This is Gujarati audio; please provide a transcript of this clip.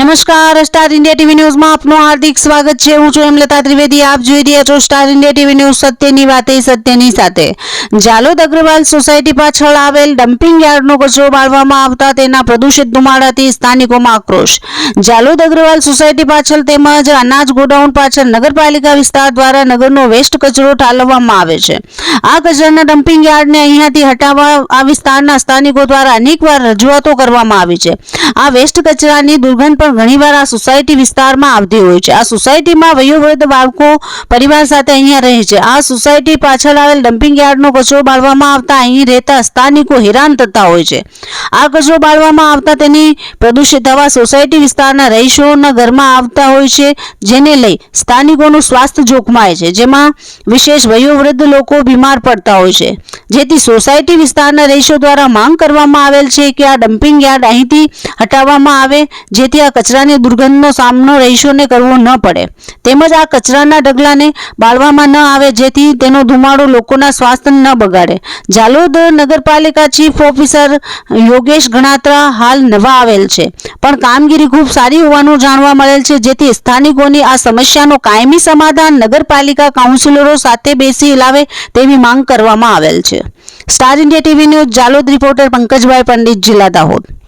નમસ્કાર, સ્ટાર ઇન્ડિયા ટીવી ન્યૂઝમાં આપનું હાર્દિક સ્વાગત છે. હું છું હેમલતા ત્રિવેદી. આપ જોઈ રહ્યા છો સ્ટાર ઇન્ડિયા ટીવી ન્યૂઝ સત્યની વાતે, સત્યની સાથે. જાલોદ અગ્રવાલ સોસાયટી પાછળ આવેલ ડમ્પિંગ યાર્ડનો કચરો બાળવામાં આવતા તેના પ્રદૂષિત ધુમાડાથી સ્થાનિકોમાં આક્રોશ. જાલોદ અગ્રવાલ સોસાયટી પાછળ તેમજ અનાજ ગોડાઉન પાછળ નગરપાલિકા વિસ્તાર દ્વારા નગરનો વેસ્ટ કચરો ઠાલવવામાં આવે છે. આ કચરાના ડમ્પિંગ યાર્ડને અહીંયાથી હટાવવા આ વિસ્તારના સ્થાનિકો દ્વારા અનેકવાર રજૂઆતો કરવામાં આવી છે. આ વેસ્ટ કચરાની દુર્ગંધ પણ ઘણીવાર આ સોસાયટી વિસ્તારમાં આવતી હોય છે. આ સોસાયટીમાં વયોવૃદ્ધ બાળકો પરિવાર સાથે અહીંયા રહે છે. આ સોસાયટી પાછળ આવેલ ડમ્પિંગ યાર્ડનો કચરો બાળવામાં આવતા અહીં રહેતા સ્થાનિકો હેરાન થતા હોય છે. આ કચરો બાળવામાં આવતા તેની પ્રદૂષિત હવા સોસાયટી વિસ્તારના રહીશોના ઘરમાં આવતા હોય છે, જેને લઈ સ્થાનિકોનું સ્વાસ્થ્ય જોખમાય છે. જેમાં વિશેષ વયોવૃદ્ધ લોકો બીમાર પડતા હોય છે. જેથી સોસાયટી વિસ્તારના રહીશો દ્વારા માંગ કરવામાં આવેલ છે કે આ ડમ્પિંગ યાર્ડ અહીંથી હટાવવામાં આવે, જેથી આ કચરાની દુર્ગંધનો સામનો રહીશોને કરવો ન પડે. તેમજ આ કચરાના ઢગલાને બાળવામાં ન આવે, જેથી તેનો ધુમાડો લોકોના સ્વાસ્થ્યને ન બગાડે. જાલોદ નગરપાલિકા ચીફ ઓફિસર યોગેશ ગણાત્રા હાલ નવા આવેલ છે. પણ કામગીરી ખૂબ સારી હોવાનું જાણવા મળેલ છે, જેથી સ્થાનિકોની આ સમસ્યાનો કાયમી સમાધાન નગરપાલિકા કાઉન્સિલરો સાથે બેસી લાવે તેવી માંગ કરવામાં આવેલ છે. Star India TV news, Jhalod reporter Pankajbhai Pandit, જિલ્લા દાહોદ.